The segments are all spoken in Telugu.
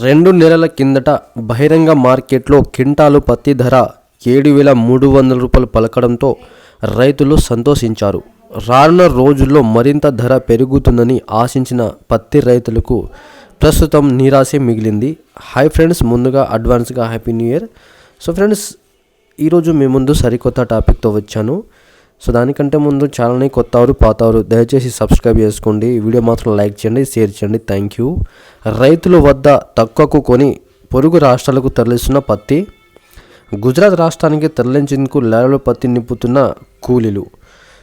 రెండు నెలల కిందట బహిరంగ మార్కెట్లో క్వింటాలు పత్తి ధర ఏడు వేల మూడు వందల రూపాయలు పలకడంతో రైతులు సంతోషించారు. రానున్న రోజుల్లో మరింత ధర పెరుగుతుందని ఆశించిన పత్తి రైతులకు ప్రస్తుతం నిరాశే మిగిలింది. హాయ్ ఫ్రెండ్స్ ముందుగా అడ్వాన్స్గా happy new year. So friends ఈరోజు మీ ముందు సరికొత్త టాపిక్తో వచ్చాను. సో దానికంటే ముందు ఛానల్ని కొత్తవారు పాతవారు దయచేసి సబ్స్క్రైబ్ చేసుకోండి. వీడియో మాత్రం లైక్ చేయండి షేర్ చేయండి. Thank you. రైతుల వద్ద తక్కువకు కొని పొరుగు రాష్ట్రాలకు తరలిస్తున్న పత్తి. గుజరాత్ రాష్ట్రానికి తరలించేందుకు లారీలో పత్తి నింపుతున్న కూలీలు.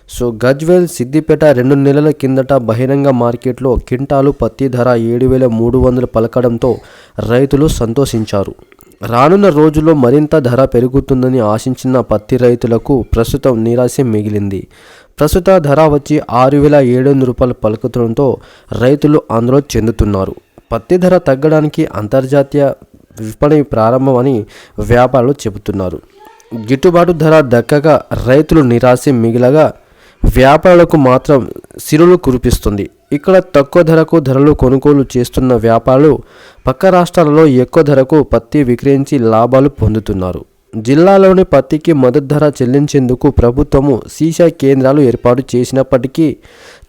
సో గజ్వేల్ సిద్దిపేట రెండు నెలల కిందట బహిరంగ మార్కెట్లో క్వింటాలు పత్తి ధర ఏడు వేల మూడు వందలు పలకడంతో రైతులు సంతోషించారు. రానున్న రోజుల్లో మరింత ధర పెరుగుతుందని ఆశించిన పత్తి రైతులకు ప్రస్తుతం నిరాశ మిగిలింది. ప్రస్తుత ధర వచ్చి ఆరు వేల ఏడు వందల రూపాయలు పలుకుతుండటంతో రైతులు ఆందోళన చెందుతున్నారు. పత్తి ధర తగ్గడానికి అంతర్జాతీయ విపణి ప్రారంభమని వ్యాపారులు చెబుతున్నారు. గిట్టుబాటు ధర దక్కగా రైతులు నిరాశ మిగిలగా వ్యాపారులకు మాత్రం సిరులు కురిపిస్తుంది. ఇక్కడ తక్కువ ధరకు ధరలు కొనుగోలు చేస్తున్న వ్యాపారులు పక్క రాష్ట్రాలలో ఎక్కువ ధరకు పత్తి విక్రయించి లాభాలు పొందుతున్నారు. జిల్లాలోని పత్తికి మద్దతు ధర చెల్లించేందుకు ప్రభుత్వము సీసా కేంద్రాలు ఏర్పాటు చేసినప్పటికీ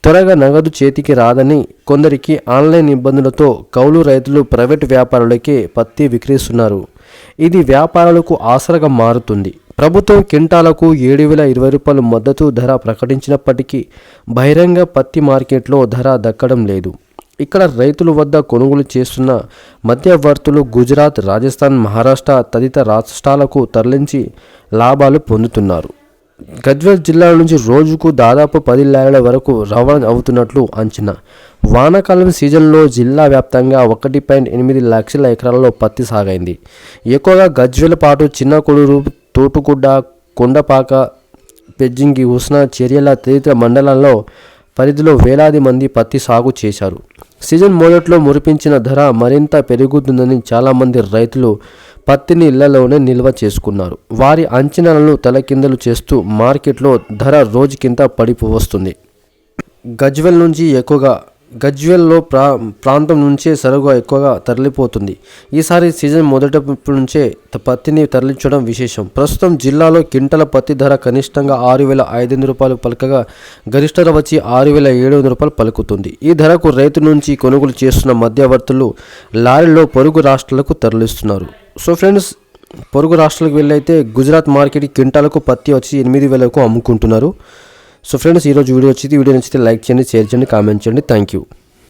త్వరగా నగదు చేతికి రాదని కొందరికి ఆన్లైన్ ఇబ్బందులతో కౌలు రైతులు ప్రైవేట్ వ్యాపారులకే పత్తి విక్రయిస్తున్నారు. ఇది వ్యాపారులకు ఆసరగా మారుతుంది. ప్రభుత్వం క్వింటాలకు ఏడు వేల ఇరవై రూపాయల మద్దతు ధర ప్రకటించినప్పటికీ బహిరంగ పత్తి మార్కెట్లో ధర దక్కడం లేదు. ఇక్కడ రైతుల వద్ద కొనుగోలు చేస్తున్న మధ్యవర్తులు గుజరాత్ రాజస్థాన్ మహారాష్ట్ర తదితర రాష్ట్రాలకు తరలించి లాభాలు పొందుతున్నారు. గజ్వేల్ జిల్లా నుంచి రోజుకు దాదాపు పది లారీల వరకు రవాణా అవుతున్నట్లు అంచనా. వానాకాలం సీజన్లో జిల్లా వ్యాప్తంగా ఒకటి పాయింట్ ఎనిమిది లక్షల ఎకరాల్లో పత్తి సాగైంది. ఎక్కువగా గజ్వేల్ పాటు చిన్న కొడూరు తోటుగుడ్డ కొండపాక పెజ్జింగి ఉస్నా చర్యల తదితర మండలాల్లో పరిధిలో వేలాది మంది పత్తి సాగు చేశారు. సీజన్ మొదట్లో మురిపించిన ధర మరింత పెరుగుతుందని చాలామంది రైతులు పత్తిని ఇళ్ళలోనే నిల్వ చేసుకున్నారు. వారి అంచనాలను తలకిందలు చేస్తూ మార్కెట్లో ధర రోజుకింత పడిపో వస్తుంది గజ్వెల్ నుంచి ఎక్కువగా గజ్వెల్లో ప్రా ప్రాంతం నుంచే సరుగు ఎక్కువగా తరలిపోతుంది. ఈసారి సీజన్ మొదటి నుంచే పత్తిని తరలించడం విశేషం. ప్రస్తుతం జిల్లాలో క్వింటల పత్తి ధర కనిష్టంగా ఆరు వేల ఐదు వందల రూపాయలు పలకగా గరిష్ట ధర వచ్చి ఆరు వేల ఏడు వందల రూపాయలు పలుకుతుంది. ఈ ధరకు రైతు నుంచి కొనుగోలు చేస్తున్న మధ్యవర్తులు లారీలో పొరుగు రాష్ట్రాలకు తరలిస్తున్నారు. సో ఫ్రెండ్స్ పొరుగు రాష్ట్రాలకు వెళ్ళైతే గుజరాత్ మార్కెట్ క్వింటాలకు పత్తి వచ్చి ఎనిమిది వేలకు అమ్ముకుంటున్నారు. సో ఫ్రెండ్స్ ఈరోజు వీడియో వచ్చింది వీడియో నచ్చితే లైక్ చేయండి షేర్ చేయండి కామెంట్ చేయండి. Thank you